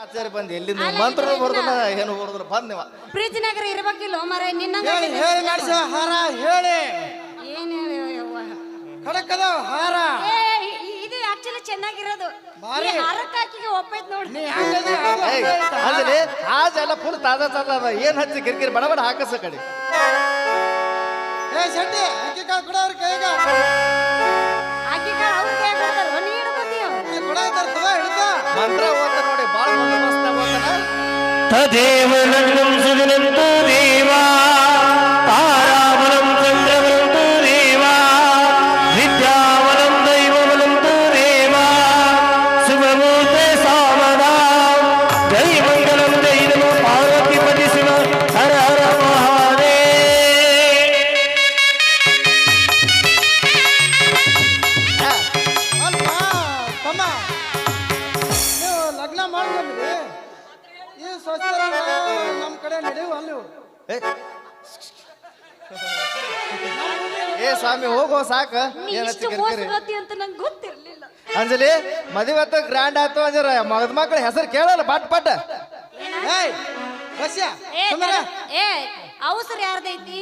ಆಚಾರ್ಯ ಬಂದು ಎಲ್ಲಿಂದ ಮಂತ್ರ ಬರ್ದನ ಏನು ಹೊಡೆದ್ರ ಬಂದ್ ನೀವ. ನಗರ ಇರ್ಬೇಕಿಲ್ಲ ಮರ ನಿನ್ನ ಹೇಳಿ ಹೇಳಿ ನಡೆಸ ಹಾರ ಹೇಳಿ. ಏನ್ ಹೇಳಿಯವ್ವ ಖಡಕದ ಹಾರ. ಏ ಇ- ಇದು ಆಕ್ಚುಲಿ ಚೆನ್ನಾಗಿರೋದು. ಭಾರಿ. ಈ ಹಾರಕ್ಕಾಕಿಗೆ ಒಪ್ಪೈತ್ ನೋಡ್ರಿ ನೀ ಹಂಗದೆ ಅದು ಹಂಗೆ ಅಂದ್ರೆ ಆಜ್ ಎಲ್ಲ ಫುಲ್ ತಾಜಾ ತಾಜಾ ಅದ. ಏನ್ ಹಚ್ಚಿ ಕಿರಿಕಿರಿ ಬಡ ಬಡ ಹಾಕಸ ಕಡೆ. ಏ ಶೆಟ್ಟಿ ಅಕ್ಕಿ ಕಾಳು ಕೊಡ ಅವ್ರ ಕೈಗ. ಆಕಿ ಕಾಳು ಅವ್ರ ಕೈ ಕೊಡ್ತಾರ? ನೀ ಹಿಡ್ಕೊತೀಯ ಏ, ಕೊಡ ಇದ್ದಾರ ತಗೋ ಹಿಡ್ಕೋ. ಮಂತ್ರ തദ്ദേവനം സുജനം ನಮ್ಮ ಕಡೆ ನಡೆಯುವ ಅಲ್ಲಿ. ಏ. ಏ ಸ್ವಾಮಿ ಹೋಗೋ ಸಾಕ. ಕಿರಿಕಿರಿ ಅಂತ ನಂಗೆ ಗೊತ್ತಿರ್ಲಿಲ್ಲ. ಅಂಜಲಿ ಮದುವೆ ಆತ ಗ್ರ್ಯಾಂಡ್ ಆಯ್ತು ಅಂಜರ ಮಗದ ಮಕ್ಕಳ ಹೆಸರು ಕೇಳಲ್ಲ ಪಟ್ ಪಟ್. ಏಯ್ ಬಸ್ಯ ಏ ಅವಸರ ಯಾರ್ದೈತಿ?